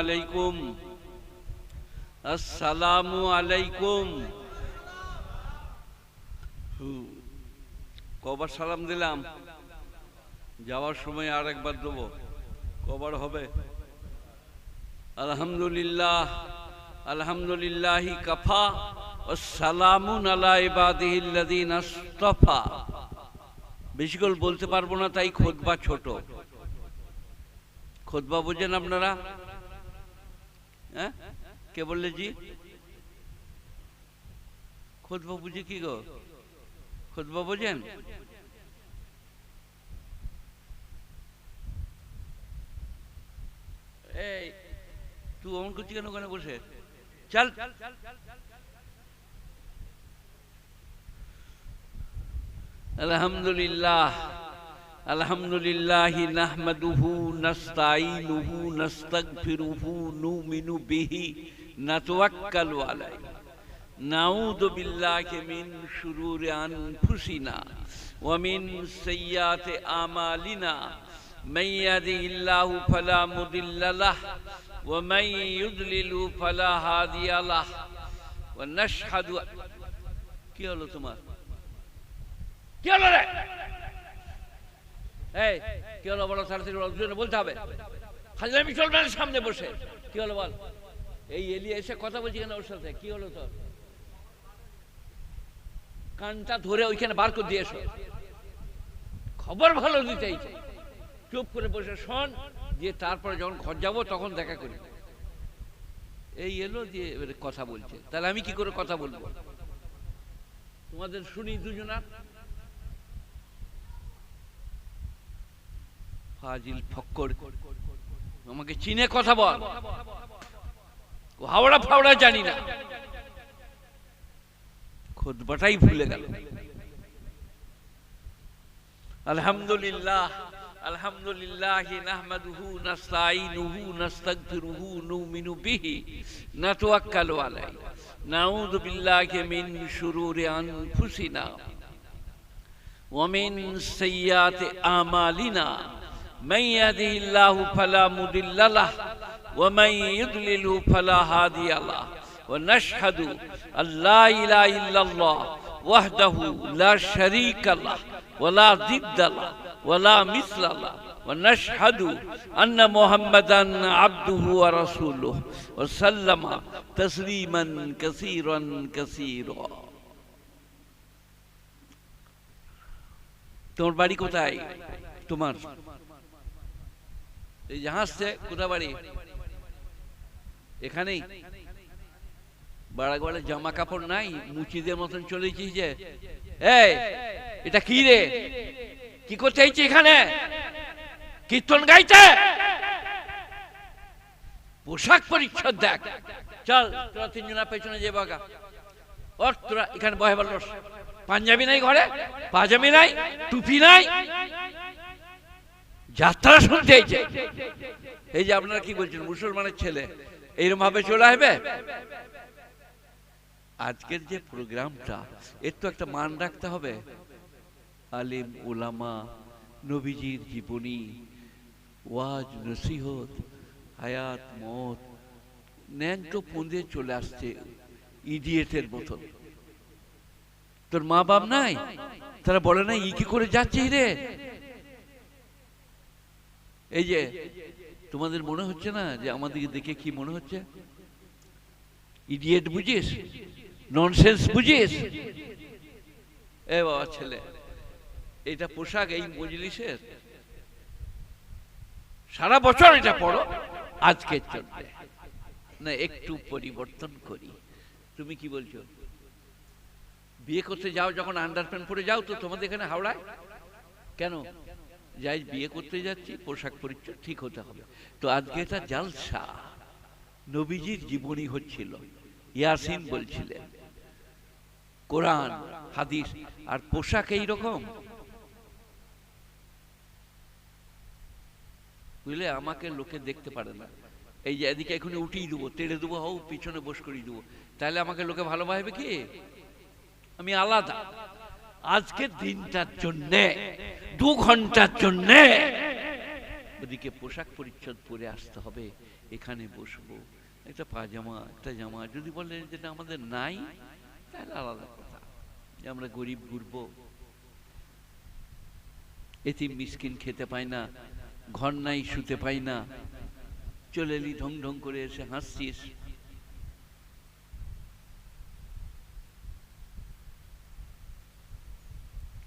আলাইকুম। আসসালামু আলাইকুম। কবার সালাম দিলাম। যাওয়ার সময় আর একবার দেবো। কবার হবে? আলহামদুলিল্লাহ, আলহামদুলিল্লাহি কাফা সালামুন আলা ইবাদিহিল্লাযিন বেশি করে বলতে পারব না, তাই খোদবা ছোট। খোদবা বোঝেন আপনারা? হ্যাঁ? কে বললে জি? খোদবা বুঝে কি গো? খোদবা বোঝেন? এই, তুই অমন করছি কেন ওখানে বসে? চল। আলহামদুলিল্লাহ। আলহামদুলিল্লাহ নাহমাদুহু নাস্তাইনুহু নাস্তাগফিরুহু নুমিনু বিহি নাতাওয়াক্কালু আলাইহি নাউযু বিল্লাহি মিন শুরুরি আনফুসিনা ওয়া মিন সাইয়্যাতি আমালিনা من يهده الله فلا مضل له ومن يضلل فلا هادي له ونشهد কি হলো তোমার কি হলো রে এই, কি হলো বলো দুজনে বলতে হবে। খালি আমি চলবে না সামনে বসে। কি হলো বল? এই এলিয়ে এসে কথা বলছি কেন ওর সাথে? কি হলো তোর? কানটা ধরে ওইখানে বার করে দিয়েছ খবর ভালো দিতেই। চুপ করে বসে শোন, দিয়ে তারপরে যখন ঘর যাব তখন দেখা করি। এই এলো যে কথা বলছে। তাহলে আমি কি করে কথা বলব? তোমাদের শুনি দুজনার। ফাজিল ফক্কর আমাকে চিনে কথা বল ও হাওড়া ফাওড়া জানি না খোদবাটাই ভুলে গেল আলহামদুলিল্লাহ الحمد لله نحمده نستعينه نستغفره نؤمن به نتوكل عليه نعوذ بالله من شرور انفسنا ومن سيئات اعمالنا من يهده الله فلا مضل له ومن يضلل فلا هادي له ونشهد ان لا اله الا الله وحده لا شريك له ولا ضد له ولا مثل له ونشهد أن محمدا عبده ورسوله وسلم تسليما كثيرا كثيرا তোমার বাড়ি কোথায় তোমার এই জাহাজতে কোথা বাড়ি এখানেই। বাড়াগড়ে জামা কাপড় নাই, মুচিদের মতন চলেছি যে। এটা কি রে? কি করতে এখানে? কীর্তন গাইতে? পোশাক পরিচ্ছদ দেখ। চল, তোরা তিনজনা পেছনে যে বাগা। ওর, তোরা এখানে বহে বল পাঞ্জাবি নাই ঘরে? পাজামি নাই? টুপি নাই? যাত্রা শুনতে এইছে এই যে আপনারা কি বলছেন, মুসলমানের ছেলে এইরকম ভাবে চলে আসবে? আজকের যে প্রোগ্রামটা, এর তো একটা মান রাখতে হবে। আলিম ওলামা নবীজির জীবনী, ওয়াজ, নসিহত, হায়াত, মত, ন্যাংটো পুঁদে চলে আসছে ইডিয়েটের মতন। তোর মা বাপ নাই? তারা বলে না ই কি করে যাচ্ছে রে? এই যে, তোমাদের মনে হচ্ছে না যে আমাদেরকে দেখে কি মনে হচ্ছে? ইডিয়েট বুঝিস? ননসেন্স বুঝিস? এ বাবা ছেলে, এটা পোশাক এই মজলিসের? সারা বছর এটা পড়ো, আজকের জন্য। না, একটু পরিবর্তন করি। তুমি কি বলছো? বিয়ে করতে যাও, যখন আন্ডার প্যান্ট পরে যাও তো তোমাদের এখানে হাওড়ায়? কেন? যাই বিয়ে করতে যাচ্ছি, পোশাক পরিচ্ছদ ঠিক হতে হবে। তো আজকে এটা জালসা। নবীজির জীবনী হচ্ছিল। ইয়াসিন বলছিলেন, কোরআন, হাদিস আর পোশাক এই রকম বুঝলে, আমাকে লোকে দেখতে পারে না। এই যে এদিকে এখনই উঠিয়ে দেবো, তেড়ে দেবো, হও, পিছনে বস করিয়ে দেবো। তাহলে আমাকে লোকে ভালোবাসবে কি? আমি আলাদা। আজকের দিনটার জন্যে, দু ঘণ্টার জন্যে ওদিকে পোশাক পরিচ্ছদ পরে আসতে হবে, এখানে বসবো, একটা পাজামা, একটা জামা, যদি বলেন যেটা আমাদের নাই, তাহলে আলাদা কথা, যে আমরা গরিব ঘুরবো। এতিম মিসকিন খেতে পায় না, ঘর নাই, শুতে পাই না, চলে এলি ঢং ঢং করে এসে হাসছিস।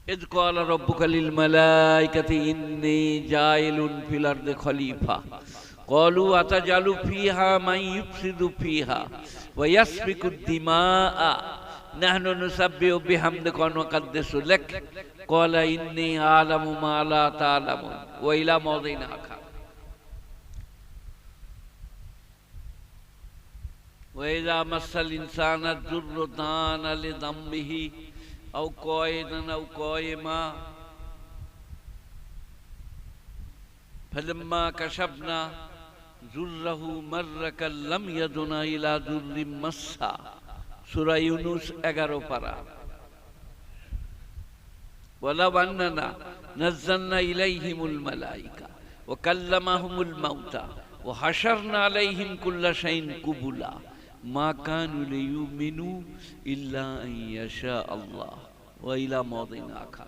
إذ قال ربك للملائكة إني جاعل في الأرض خليفة قالوا أتجعل فيها من يفسد فيها ويسفك الدماء نحن نسبح بحمدك ونقدس لك قال إني أعلم ما لا تعلمون وإلى موضع آخر وإذا مس الإنسان الضر دعانا لذنبه أو قائدا أو قائما فلما كشفنا ذره مر لم يدنا إلى ذر مسا سورة يونس أجرو برا ولو أننا نزلنا إليهم الملائكة وكلمهم الموتى وحشرنا عليهم كل شيء قبلا ما كانوا ليؤمنوا إلا أن يشاء الله. وإلى موضع آخر.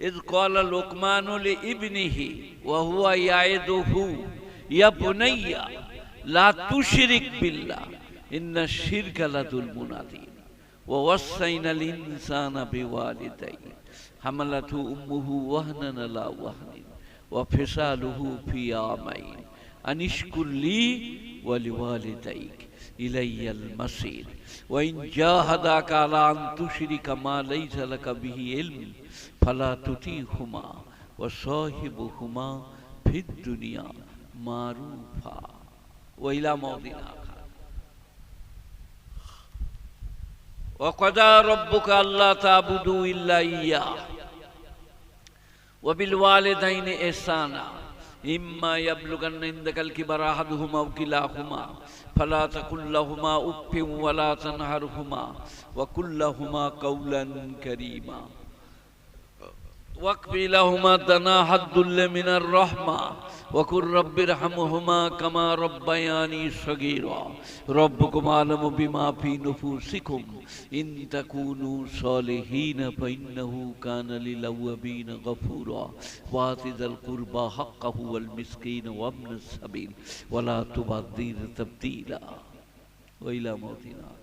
إذ قال لقمان لابنه وهو يعظه يا بني لا تشرك بالله إن الشرك لظلم عظيم. ووصينا الإنسان بوالديه حملته أمه وهنا على وهن وفصاله في عامين أن اشكر لي ولوالديك إلي المصير. وإن جاهداك على أن تشرك ما ليس لك به علم فلا تطيعهما وصاحبهما في الدنيا معروفا. وإلى موضع آخر. وقضى ربك ألا تعبدوا إلا إياه. وبالوالدين إحسانا. إما يبلغن عندك الكبر أحدهما أو كلاهما فلا تقل لهما أف ولا تنهرهما وقل لهما قولا كريما. واقف لهما تناح الذل من الرحمة وقل رب ارحمهما كما ربياني صغيرا. ربكم أعلم بما في نفوسكم. إن تكونوا صالحين فإنه كان للأوابين غفورا. وآت ذا القربى حقه والمسكين وابن السبيل. ولا تبذر تبديلا وإلى موتنا.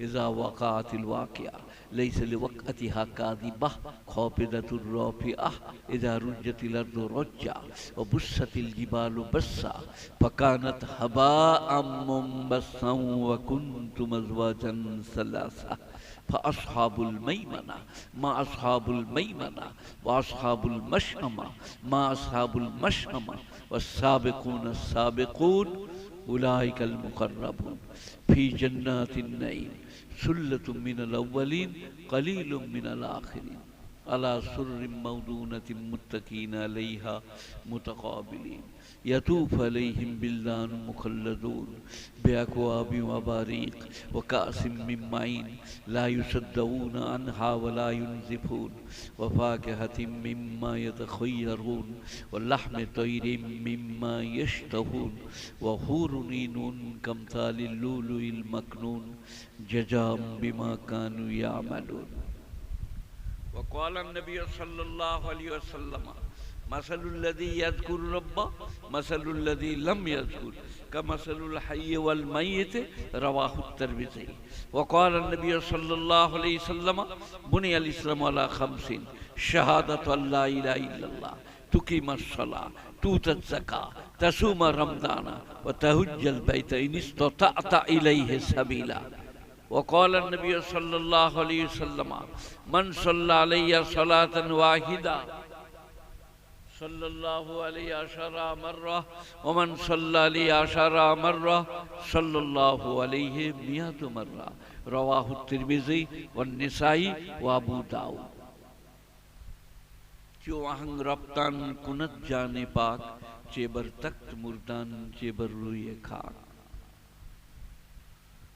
اذا وقعت الواقع لیس لوقعتها قاذبہ خوپدت الروپعہ اذا رجت الارد رجع و بست الجبال بسا فکانت حباء منبسا و کنت مزواجا سلاسا فأصحاب الميمنة ما أصحاب الميمنة وأصحاب المشأمة ما أصحاب المشأمة والسابقون السابقون أولئك المقربون في جنات النعيم. سلة من الأولين قليل من الآخرين. على سر موضونة متكين عليها متقابلين. يطوف عليهم بلدان مخلدون بأكواب وباريق وكأس من معين لا يصدعون عنها ولا ينزفون وفاكهة مما يتخيرون ولحم طير مما يشتهون وحور عين كمثال اللؤلؤ المكنون جزاء بما كانوا يعملون. وقال النبي صلى الله عليه وسلم مثل الذي يذكر ربه مثل الذي لم يذكر كمثل الحي والميت رواه الترمذي. وقال النبي صلى الله عليه وسلم بني الإسلام على خمس شهادة أن لا إله إلا الله تقيم الصلاة توت الزكاة تصوم رمضان وتهج البيت إن استطعت إليه سبيلا. وقال النبی صلی اللہ علیہ وسلم، من صلی اللہ علیہ صلاة واحدہ صلی اللہ علیہ عشر مرہ ومن صلی علیہ عشر مرہ صلی اللہ علیہ میاد مرہ رواہ التربیزی والنسائی وابو دعو چو آہنگ ربطان کنت جانے پاک چے بر تکت مردان چے بر روی خاک؟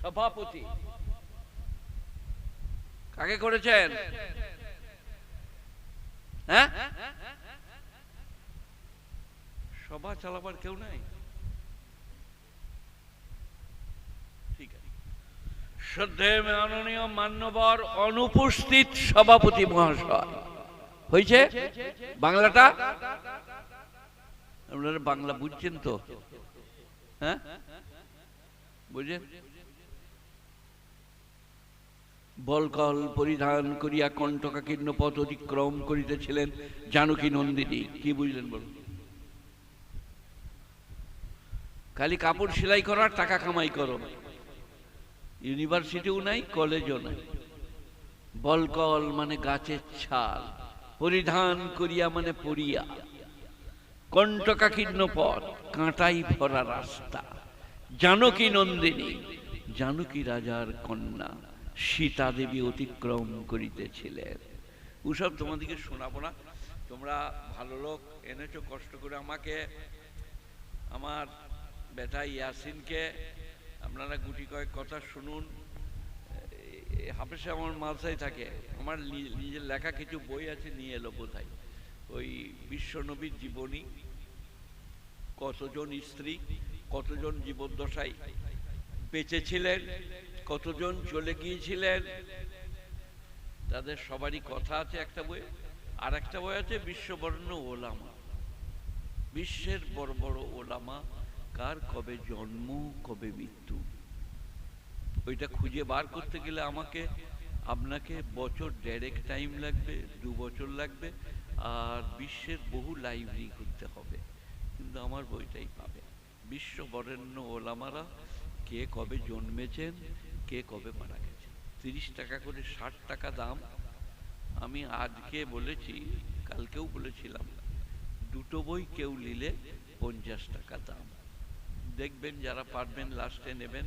সভাপতি। কাকে করেছেন? হ্যাঁ? সভা চালাবার কেউ নাই? মাননীয় মান্যবর অনুপস্থিত সভাপতি মহাশয়। হয়েছে? বাংলাটা? আপনারা বাংলা বুঝছেন তো? হ্যাঁ? বুঝেন বলকল পরিধান করিয়া কণ্ঠকাকীর্ণ পথ অতিক্রম করিতেছিলেন জানকী নন্দিনী। কি বুঝলেন বলুন? খালি কাপড় সেলাই করার টাকা কামাই করো। ইউনিভার্সিটিও নাই, কলেজও নাই। বলকল মানে গাছের ছাল, পরিধান করিয়া মানে পরিয়া কণ্ঠকাকীর্ণ পথ, কাঁটাই ভরা রাস্তা। জানকী নন্দিনী, জানকী রাজার কন্যা। সীতা দেবী অতিক্রম করিতেছিলেন। ওসব তোমাদেরকে শোনাবো না। তোমরা ভালো লোক, এনেছো কষ্ট করে আমাকে, আমার বেটা ইয়াসিনকে। আপনারা গুটি কয়েক কথা শুনুন। হাফেসে আমার মালসাই থাকে। আমার নিজের লেখা কিছু বই আছে, নিয়ে এলো বোধহয় ওই বিশ্বনবীর জীবনী, কতজন স্ত্রী, কতজন জীবদ্দশায় বেঁচে ছিলেন কতজন চলে গিয়েছিলেন? তাদের সবারই কথা আছে, একটা বই আর একটা বই আছে, বিশ্ববর্ণ ওলামা। বিশ্বের বড় বড় ওলামা, কার কবে জন্ম, কবে মৃত্যু? ওইটা খুঁজে বার করতে গেলে আমাকে, আপনাকে বছর ডেরেক টাইম লাগবে, দু বছর লাগবে, আর বিশ্বের বহু লাইব্রেরি ঘুরতে হবে। কিন্তু আমার বইটাই পাবে। বিশ্ব বরেণ্য ওলামারা কে কবে জন্মেছেন কে কবে মারা গেছে? তিরিশ টাকা করে ষাট টাকা দাম আমি আজকে বলেছি, কালকেও বলেছিলাম, দুটো বই কেউ নিলে পঞ্চাশ টাকা দাম। দেখবেন যারা পারবেন, লাস্টে নেবেন।